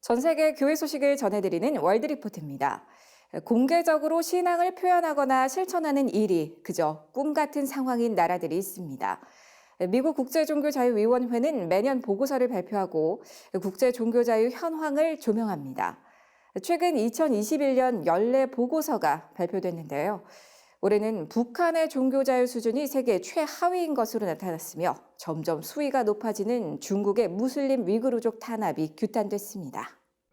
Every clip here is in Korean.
전 세계 교회 소식을 전해드리는 월드 리포트입니다. 공개적으로 신앙을 표현하거나 실천하는 일이 그저 꿈 같은 상황인 나라들이 있습니다. 미국 국제종교자유위원회는 매년 보고서를 발표하고 국제종교자유 현황을 조명합니다. 최근 2021년 연례 보고서가 발표됐는데요. 올해는 북한의 종교 자유 수준이 세계 최하위인 것으로 나타났으며 점점 수위가 높아지는 중국의 무슬림 위구르족 탄압이 규탄됐습니다.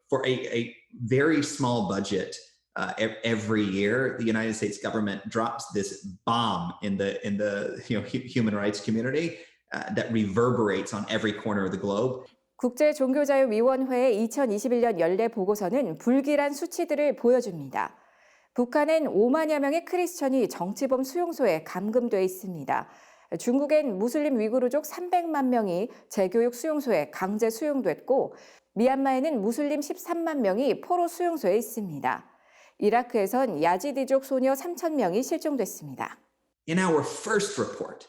for a, a very small budget uh, ev- every year the united states government drops this bomb in the in the you know hu- human rights community uh, that reverberates on every corner of the globe 국제 종교자유위원회의 2021년 연례 보고서는 불길한 수치들을 보여줍니다. 북한엔 5만여 명의 크리스천이 정치범 수용소에 감금돼 있습니다. 중국엔 무슬림 위구르족 300만 명이 재교육 수용소에 강제 수용됐고 미얀마에는 무슬림 13만 명이 포로 수용소에 있습니다. 이라크에선 야지디족 소녀 3천 명이 실종됐습니다. in our first report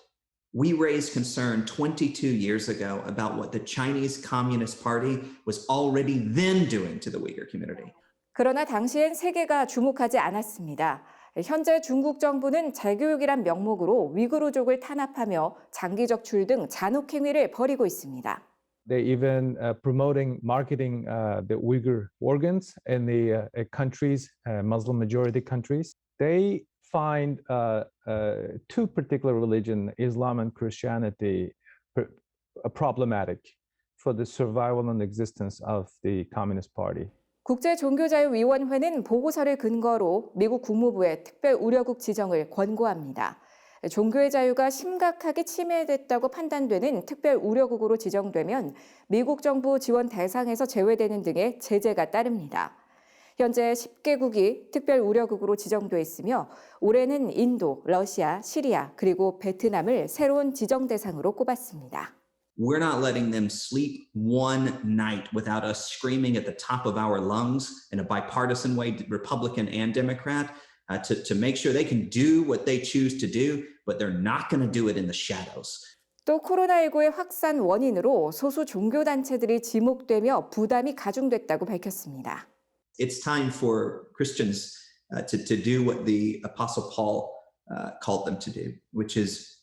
we raised concern 22 years ago about what the chinese communist party was already then doing to the uyghur community 그러나 당시엔 세계가 주목하지 않았습니다. 현재 중국 정부는 재교육이란 명목으로 위구르족을 탄압하며 장기적 출등 잔혹 행위를 벌이고 있습니다. They even uh, promoting marketing uh, the Uyghur organs in the uh, uh, countries, uh, Muslim majority countries. They find uh, uh, two particular religion, Islam and Christianity, pr- uh, problematic for the survival and existence of the Communist Party. 국제종교자유위원회는 보고서를 근거로 미국 국무부에 특별 우려국 지정을 권고합니다. 종교의 자유가 심각하게 침해됐다고 판단되는 특별 우려국으로 지정되면 미국 정부 지원 대상에서 제외되는 등의 제재가 따릅니다. 현재 10개국이 특별 우려국으로 지정돼 있으며 올해는 인도, 러시아, 시리아 그리고 베트남을 새로운 지정 대상으로 꼽았습니다. we're not letting them sleep one night without us screaming at the top of our lungs in a bipartisan way, Republican and Democrat, uh, to, to make sure they can do what they choose to do, but they're not going to do it in the shadows. 또 코로나19의 확산 원인으로 소수 종교 단체들이 지목되며 부담이 가중됐다고 밝혔습니다. It's time for Christians uh, to, to do what the Apostle Paul uh, called them to do, which is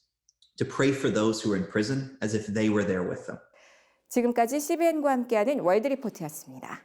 to pray for those who are in prison as if they were there with them. 지금까지 CBN과 함께하는 월드 리포트였습니다.